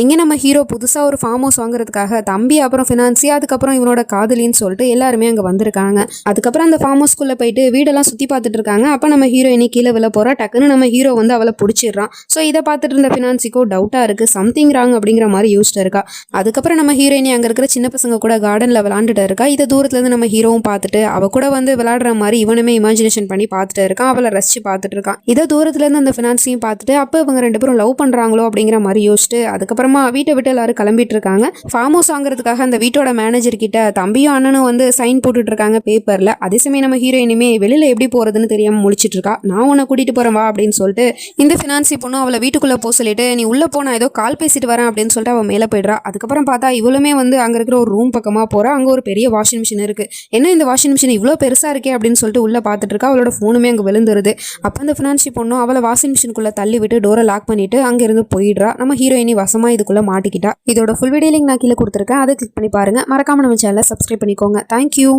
இங்கே நம்ம ஹீரோ புதுசாக ஒரு ஃபார்ம் ஹவுஸ் வாங்குறதுக்காக தம்பி அப்புறம் ஃபினான்சி அதுக்கப்புறம் இவனோட காதலின்னு சொல்லிட்டு எல்லாருமே அங்கே வந்திருக்காங்க. அதுக்கப்புறம் அந்த ஃபார்ம் ஹவுஸ்க்குள்ளே போயிட்டு வீடெல்லாம் சுற்றி பார்த்துட்டு இருக்காங்க. அப்போ நம்ம ஹீரோயினி கீழே விழ போகிறா டக்குன்னு நம்ம ஹீரோ வந்து அவளை பிடிச்சிடுறான். ஸோ இதை பார்த்துட்டு இருந்த ஃபினான்சிக்கோ டவுட்டாக இருக்குது சம்திங் ராங் அப்படிங்கிற மாதிரி யோசிச்சுட்டு இருக்கா. அதுக்கப்புறம் நம்ம ஹீரோயினி அங்கே இருக்கிற சின்ன பசங்க கூட கார்டனில் விளாண்டுட்டு இருக்கா. இதை தூரத்துலேருந்து நம்ம ஹீரோவும் பார்த்துட்டு அவள் கூட வந்து விளாடுற மாதிரி இவனுமே இமேஜினேஷன் பண்ணி பார்த்துட்டு இருக்கான் அவளை ரசிச்சு பார்த்துட்டு இருக்கான் இதை தூரத்துலேருந்து அந்த ஃபினான்ஸையும் பார்த்துட்டு அப்போ இவங்க ரெண்டு பேரும் லவ் பண்ணுறாங்களோ அப்படிங்கிற மாதிரி யோசிச்சுட்டு அதுக்கப்புறம் வீட்டை விட்டு எல்லாரும் கிளம்பிட்டு இருக்காங்க ஃபார்ம் ஹவுஸ் வாங்குறதுக்காக அந்த வீட்டோட மேனேஜர் கிட்ட தம்பியும் அண்ணனும் வந்து சைன் போட்டுட்டு இருக்காங்க பேப்பரில் அதே சமயம் நம்ம ஹீரோயினுமே வெளியில் எப்படி போகிறதுன்னு தெரியாமல் முழிச்சிட்டு இருக்கா நான் உன்னை கூட்டிகிட்டு போகிறேன் வா அப்படின்னு சொல்லிட்டு இந்த ஃபினான்சி பொண்ணும் அவளை வீட்டுக்குள்ளே போக சொல்லிட்டு நீ உள்ளே போனா ஏதோ கால் பேசிட்டு வரேன் அப்படின்னு சொல்லிட்டு அவள் மேலே போயிடுறா. அதுக்கப்புறம் பார்த்தா இவளுமே வந்து அங்கே இருக்கிற ஒரு ரூம் பக்கமாக போகிறா அங்கே ஒரு பெரிய வாஷிங் மிஷின் இருக்குது என்ன இந்த வாஷிங் மிஷின் இவ்வளோ பெருசாக இருக்கே அப்படின்னு சொல்லிட்டு உள்ளே பார்த்துட்டு இருக்கா அவளோட ஃபோனுமே அங்கே விழுந்துருது. அப்போ அந்த ஃபினான்சி பொண்ணும் அவளை வாஷிங் மிஷினுக்குள்ளே தள்ளி விட்டு டோரை லாக் பண்ணிட்டு அங்கேருந்து போயிடுறா. நம்ம ஹீரோயினி வசமாக இதுக்குள்ளே மாட்டிக்கிட்டா. இதோட ஃபுல் வீடியோ லிங்க் நான் கீழே கொடுத்துருக்கேன். அதை கிளிக் பண்ணி பாருங்க. மறக்காம நம்ம சேனலை சப்ஸ்கிரைப் பண்ணிக்கோங்க. தேங்க்யூ